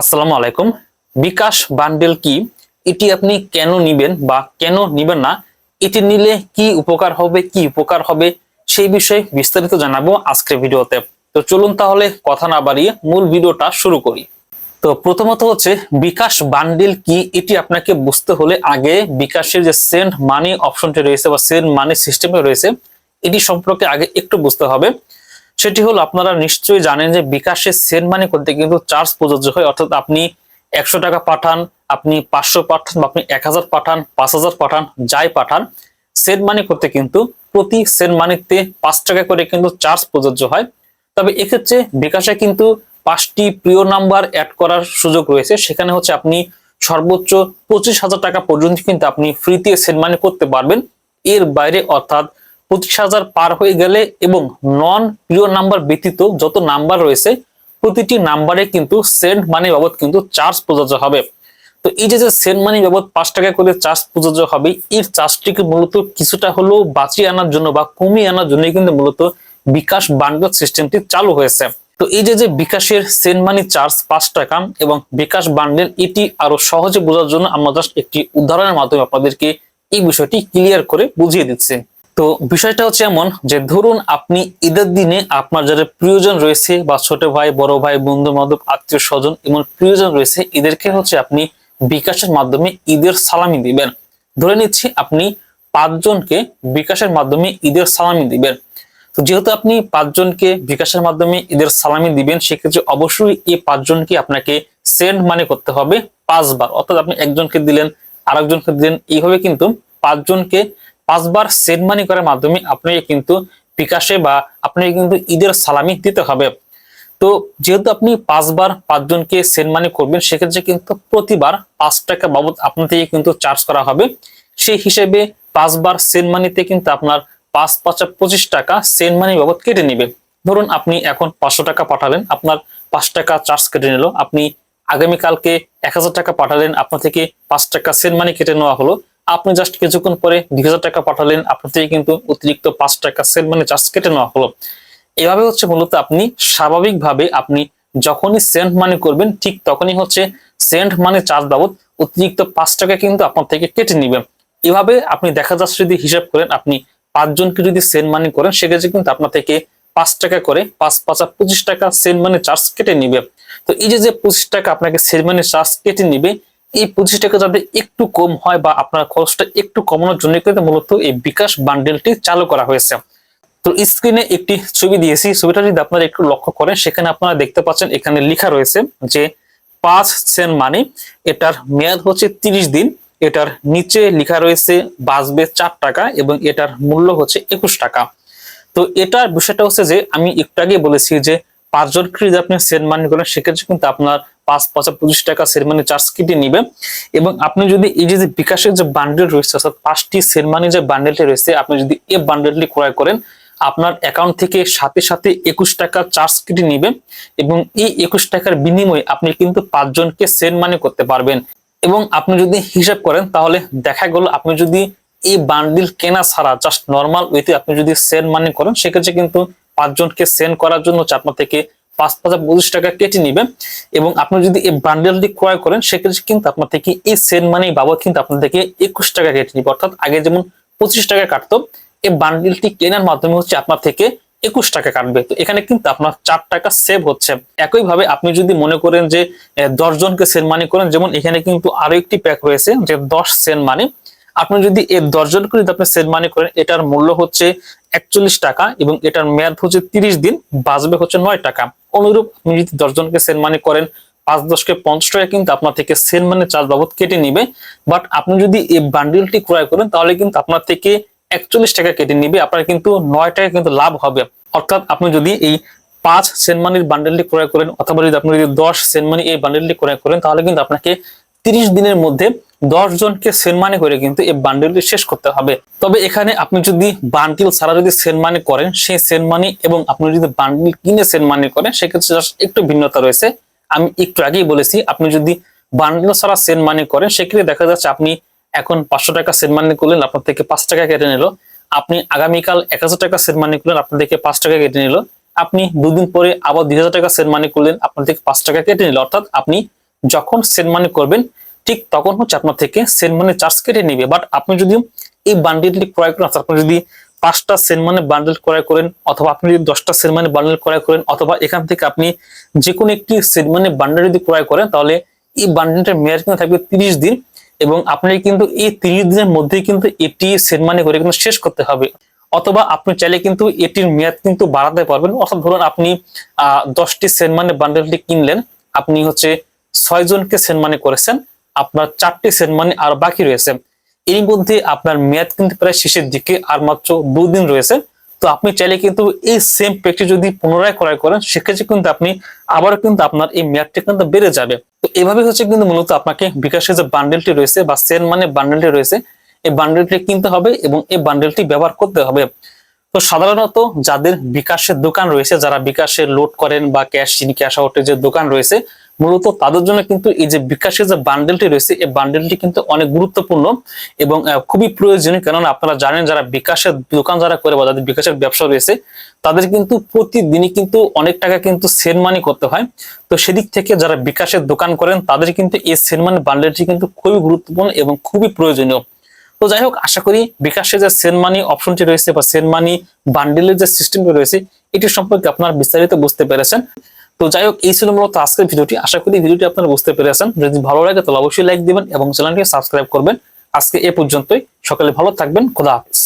আসসালামু আলাইকুম। বিকাশ বান্ডেল কি? এটি আপনি কেন নিবেন বা কেন নিবেন না? এটি নিলে কি উপকার হবে, কি উপকার হবে? সেই বিষয়ে বিস্তারিত জানাব আজকের ভিডিওতে। তো চলুন তাহলে কথা না বাড়িয়ে মূল ভিডিওটা শুরু করি। তো প্রথমত হচ্ছে, বিকাশ বান্ডেল কি? এটি আপনাকে বুঝতে হলে আগে বিকাশের যে সেন্ড মানি অপশনটি রয়েছে বা সেন্ড মানি সিস্টেমে রয়েছে, এটি সম্পর্কে আগে একটু বুঝতে হবে। সেটি হলো আপনারা নিশ্চয়ই জানেন যে বিকাশে সেন্ড মানি করতে কিন্তু চার্জ প্রযোজ্য হয়। অর্থাৎ আপনি একশো টাকা পাঠান, আপনি পাঁচশো পাঠান বা আপনি এক হাজার পাঠান, পাঁচ হাজার পাঠান, যাই পাঠান সেন্ড মানি করতে কিন্তু প্রতি সেন্ড মানিতে পাঁচ টাকা করে কিন্তু চার্জ প্রযোজ্য হয়। তবে এক্ষেত্রে বিকাশে কিন্তু পাঁচটি প্রিয় নাম্বার অ্যাড করার সুযোগ রয়েছে। সেখানে হচ্ছে আপনি সর্বোচ্চ পঁচিশ হাজার টাকা পর্যন্ত কিন্তু আপনি ফ্রিতে সেন্ড মানি করতে পারবেন। এর বাইরে অর্থাৎ পঁচিশ হাজার পার হয়ে গেলে এবং নন প্রিয় নাম্বার ব্যতীত যত নাম্বার রয়েছে, প্রতিটি নাম্বারে কিন্তু সেন্ড মানি বাবদ কিন্তু চার্জ প্রযোজ্য হবে। তো এই যে সেন্ড মানি বাবদ পাঁচ টাকা করে চার্জ প্রযোজ্য হবে এই চার্জটিকে মূলত কিছুটা হলেও বাঁচিয়ে আনার জন্য বা কমিয়ে আনার জন্য কিন্তু মূলত বিকাশ বান্ডল সিস্টেমটি চালু হয়েছে। তো এই যে যে বিকাশের সেন্ড মানি চার্জ পাঁচ টাকা এবং বিকাশ বান্ডেল এটি আরও সহজে বোঝার জন্য আমরা জাস্ট একটি উদাহরণের মাধ্যমে আপনাদেরকে এই বিষয়টি ক্লিয়ার করে বুঝিয়ে দিচ্ছি। তো বিষয়টা হচ্ছে এমন যে ধরুন আপনি ঈদের দিনে আপনার যারা প্রিয়জন রয়েছে বা ছোট ভাই, বড় ভাই, বন্ধু, বান্ধব, আত্মীয় স্বজন এমন প্রিয়জন রয়েছে, এদেরকে হচ্ছে আপনি বিকাশের মাধ্যমে ঈদের সালামি দিবেন। ধরে নিচ্ছি আপনি পাঁচজনকে বিকাশের মাধ্যমে ঈদের সালামি দিবেন। তো যেহেতু আপনি পাঁচজনকে বিকাশের মাধ্যমে ঈদের সালামি দিবেন, সেক্ষেত্রে অবশ্যই এই পাঁচজনকে আপনাকে সেন্ড মানে করতে হবে পাঁচবার। অর্থাৎ আপনি একজনকে দিলেন, আরেকজনকে দিলেন, এইভাবে কিন্তু পাঁচজনকে পাঁচবার সেন্ড মানি করার মাধ্যমে আপনাকে কিন্তু বিকাশে বা আপনাকে কিন্তু ঈদের সালামি দিতে হবে। তো যেহেতু আপনি পাঁচবার পাঁচজনকে সেন্ড মানি করবেন, সেক্ষেত্রে কিন্তু প্রতিবার পাঁচ টাকা বাবদ আপনার থেকে কিন্তু চার্জ করা হবে। সেই হিসেবে পাঁচবার সেন্ড মানিতে কিন্তু আপনার পাঁচ, পাঁচা, পঁচিশ টাকা সেন্ড মানি বাবদ কেটে নেবে। ধরুন আপনি এখন পাঁচশো টাকা পাঠালেন, আপনার পাঁচ টাকা চার্জ কেটে নিল। আপনি আগামীকালকে এক হাজার টাকা পাঠালেন, আপনার থেকে পাঁচ টাকা সেন্ড মানি কেটে নেওয়া হলো। আপনি জাস্ট কিছুক্ষণ পরে দুই হাজার টাকা পাঠালেন, আপনার থেকে কিন্তু অতিরিক্ত পাঁচ টাকা সেন্ড মানি চার্জ কেটে নেওয়া হলো। এভাবে হচ্ছে মূলত আপনি স্বাভাবিকভাবে আপনি যখনই সেন্ট মানি করবেন, ঠিক তখনই হচ্ছে সেন্ট মানি চার্জ বাবদ অতিরিক্ত পাঁচ টাকা কিন্তু আপনার থেকে কেটে নিবেন। এভাবে আপনি দেখা যাচ্ছে যদি হিসাব করেন, আপনি পাঁচজনকে যদি সেন্ট মানি করেন, সেক্ষেত্রে কিন্তু আপনার থেকে পাঁচ টাকা করে পাঁচ পাঁচা পঁচিশ টাকা সেন্ট মানি চার্জ কেটে নিবে। তো এই যে পঁচিশ টাকা আপনাকে সেন্ড মানি চার্জ কেটে নিবে এই পঁচিশ টাকা যাতে একটু কম হয় বা আপনার খরচটা একটু কমানোর জন্য কিন্তু মূলত এই বিকাশ বান্ডেলটি চালু করা হয়েছে। তো স্ক্রিনে একটি ছবি দিয়েছি, ছবিটা যদি আপনারা একটু লক্ষ্য করেন, সেখানে আপনারা দেখতে পাচ্ছেন এখানে লেখা রয়েছে যে পাঁচ সেন্ট মানে এটার মেয়াদ হচ্ছে তিরিশ দিন, এটার নিচে লেখা রয়েছে বাঁচবে চার টাকা এবং এটার মূল্য হচ্ছে একুশ টাকা। তো এটার বিষয়টা হচ্ছে যে, আমি একটু আগে বলেছি যে পাঁচজন যদি আপনি সেন্ট মানি করেন, সেক্ষেত্রে কিন্তু আপনার পাঁচ পাঁচ পঁচিশ টাকা সেন্ট মানি চার্জ কেটে নিবে। এবং আপনি যদি এই যে বিকাশের যে বান্ডেল রয়েছে, অর্থাৎ পাঁচটি সেন্ট মানি যে বান্ডেলটি রয়েছে, আপনি যদি এই বান্ডেলটি ক্রয় করেন, আপনার অ্যাকাউন্ট থেকে সাথে সাথে একুশ টাকা চার্জ কেটে নিবে এবং এই একুশ টাকার বিনিময়ে আপনি কিন্তু পাঁচজনকে সেন্ড মানি করতে পারবেন। এবং আপনি যদি হিসাব করেন, তাহলে দেখা গেল আপনি যদি এই বান্ডিল কেনা ছাড়া জাস্ট নর্মাল ওয়েতে আপনি যদি সেন্ড মানি করেন, সেক্ষেত্রে কিন্তু পাঁচজনকে সেন্ড করার জন্য আপনার থেকে পাঁচ পাঁচ পঁচিশ টাকা কেটে নিবে এবং আপনি যদি এই বান্ডেলটি ক্রয় করেন, সেক্ষেত্রে কিন্তু আপনার থেকে এই সেন্ড মানি বাবদ কিন্তু আপনার থেকে একুশ টাকা কেটে নিবে। অর্থাৎ আগে যেমন পঁচিশ টাকা কাটতো, এই বান্ডিলটি কেনার মাধ্যমে হচ্ছে আপনার থেকে একুশ টাকা কাটবে। তো এখানে কিন্তু আপনার চার টাকা সেভ হচ্ছে। একইভাবে আপনি যদি মনে করেন যে দশ জনকে সেন্ড মানি করেন, যেমন এখানে কিন্তু আরও একটি প্যাক রয়েছে যে দশ সেন্ট মানি আপনি যদি এই দশ জনকে যদি আপনি সেন্ড মানি করেন, এটার মূল্য হচ্ছে একচল্লিশ টাকা এবং এটার মেয়াদ হচ্ছে তিরিশ দিন, বাঁচবে হচ্ছে নয় টাকা। অনুরূপ আপনি যদি দশ জনকে সেন্ড মানি করেন, পাঁচ দশকে পঞ্চাশ টাকা কিন্তু আপনার থেকে সেন্ড মানি চার্জ বাবদ কেটে নিবে। বাট আপনি যদি এই বান্ডিলটি ক্রয় করেন, তাহলে কিন্তু আপনার থেকে একচল্লিশ টাকা কেটে নিবে, আপনার কিন্তু নয় টাকা কিন্তু লাভ হবে। অর্থাৎ আপনি যদি এই পাঁচ সেনমানির বান্ডেলটি ক্রয় করেন, অথবা যদি আপনি যদি দশ সেনমানি এই বান্ডেলটি ক্রয় করেন, তাহলে কিন্তু আপনাকে তিরিশ দিনের মধ্যে দশ জনকে সেনমানি করে কিন্তু এই বান্ডেলটি শেষ করতে হবে। তবে এখানে আপনি যদি বান্ডিল ছাড়া যদি সেনমানি করেন, সেই সেনমানি এবং আপনি যদি বান্ডিল কিনে সেনমানি করেন, সেক্ষেত্রে একটু ভিন্নতা রয়েছে। আমি একটু আগেই বলেছি, আপনি যদি বান্ডিল ছাড়া সেনমানি করেন, সেক্ষেত্রে দেখা যাচ্ছে আপনি এখন পাঁচশো টাকা সেট মানি করলেন, আপনার থেকে পাঁচ টাকা কেটে নিল। আপনি আগামীকাল এক হাজার টাকা সেট মানি করলেন, আপনার থেকে পাঁচ টাকা কেটে নিল। আপনি দুদিন পরে আবার দুই হাজার টাকা সেট মানি করলেন, আপনার থেকে পাঁচ টাকা কেটে নিল। অর্থাৎ আপনি যখন সেন্ড মানি করবেন ঠিক তখন হচ্ছে আপনার থেকে সেন্ড মানে চার্জ কেটে নিবে। বাট আপনি যদি এই বান্ডিলটি ক্রয় করেন, আপনি যদি পাঁচটা সেন্ট মানে বান্ডেল ক্রয় করেন, অথবা আপনি যদি দশটা সেন্ট মানে বান্ডেল ক্রয় করেন, অথবা এখান থেকে আপনি যে কোনো একটি সেন্ট মানে বান্ডেল যদি ক্রয় করেন, তাহলে এই বান্ডেলটার মেয়াদ কিন্তু থাকবে তিরিশ দিন এবং আপনি কিন্তু এই তিরিশ দিনের মধ্যেই কিন্তু এটি সেন্ট মানে করে কিন্তু শেষ করতে হবে। অথবা আপনি চাইলে কিন্তু এটির মেয়াদ কিন্তু বাড়াতে পারবেন। অর্থাৎ ধরুন আপনি, আহ, দশটি সেন্ট মানে বান্ডেলটি কিনলেন, আপনি হচ্ছে ছয় জনকে সেন্ট মানে করেছেন আপনার চারটি সেন্ট মানে আর বাকি রয়েছে। এর মধ্যে আপনার মেয়াদ কিন্তু প্রায় শেষের দিকে আর মাত্র দুদিন রয়েছে। তো আপনি চাইলে কিন্তু এই সেম প্যাকটি যদি পুনরায় ক্রয় করেন, সেক্ষেত্রে কিন্তু আপনি আবারও কিন্তু আপনার এই মেয়াদটি কিন্তু বেড়ে যাবে। তো এভাবে হচ্ছে কিন্তু মূলত আপনাকে বিকাশের যে বান্ডেলটি রয়েছে বা সেন মানে বান্ডেলটি রয়েছে, এই বান্ডেলটি কিনতে হবে এবং এই বান্ডেলটি ব্যবহার করতে হবে। তো সাধারণত যাদের বিকাশের দোকান রয়েছে, যারা বিকাশে লোড করেন বা ক্যাশ ক্যাশ আউটের যে দোকান রয়েছে মূলত তাদের জন্য কিন্তু এই যে বিকাশের যে বান্ডেলটি রয়েছে, এই বান্ডেলটি কিন্তু অনেক গুরুত্বপূর্ণ এবং খুবই প্রয়োজনীয়। কেননা আপনারা জানেন যারা বিকাশের দোকান যারা করে বা যাদের বিকাশের ব্যবসা রয়েছে, তাদের কিন্তু প্রতিদিনই কিন্তু অনেক টাকা কিন্তু সেন মানি করতে হয়। তো সেদিক থেকে যারা বিকাশের দোকান করেন, তাদের কিন্তু এই সেন মানি বান্ডেলটি কিন্তু খুবই গুরুত্বপূর্ণ এবং খুবই প্রয়োজনীয়। তো যাই হোক, আশা করি বিকাশের যে সেন মানি অপশনটি রয়েছে বা সেন মানি বান্ডেলের যে সিস্টেমটি রয়েছে, এটি সম্পর্কে আপনারা বিস্তারিত বুঝতে পেরেছেন। তো যাই হোক, এই ছিল মূলত আজকের ভিডিওটি। আশা করি ভিডিওটি আপনারা বুঝতে পেরেছেন। যদি ভালো লাগে, তাহলে অবশ্যই লাইক দিবেন এবং চ্যানেলটি সাবস্ক্রাইব করবেন। আজকে এ পর্যন্তই। সকালে ভালো থাকবেন। খোদা হাফিজ।